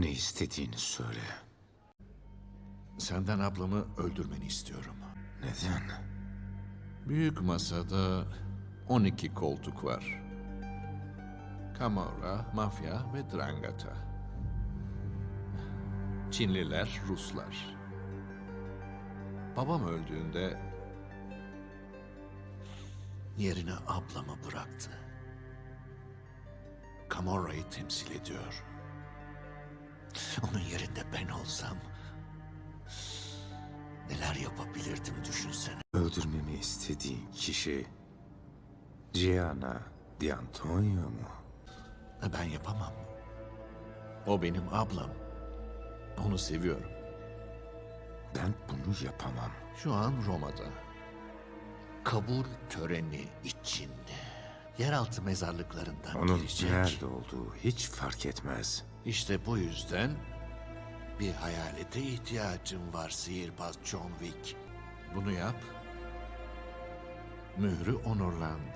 Ne istediğini söyle. Senden ablamı öldürmeni istiyorum. Neden? Büyük masada 12 koltuk var. Kamora, mafya ve Drangata. Çinliler, Ruslar. Babam öldüğünde yerine ablamı bıraktı. Camorra'yı temsil ediyor. Onun yerinde ben olsam neler yapabilirdim düşünsene. Öldürmemi istediğin kişi Gianna Di Antonio mu? Ben yapamam. O benim ablam. Onu seviyorum. Ben bunu yapamam. Şu an Roma'da. Kabul töreni için yeraltı mezarlıklarından Onun girecek. nerede olduğu hiç fark etmez. İşte bu yüzden bir hayalete ihtiyacım var sihirbaz John Wick. Bunu yap. Mührü onurlandır.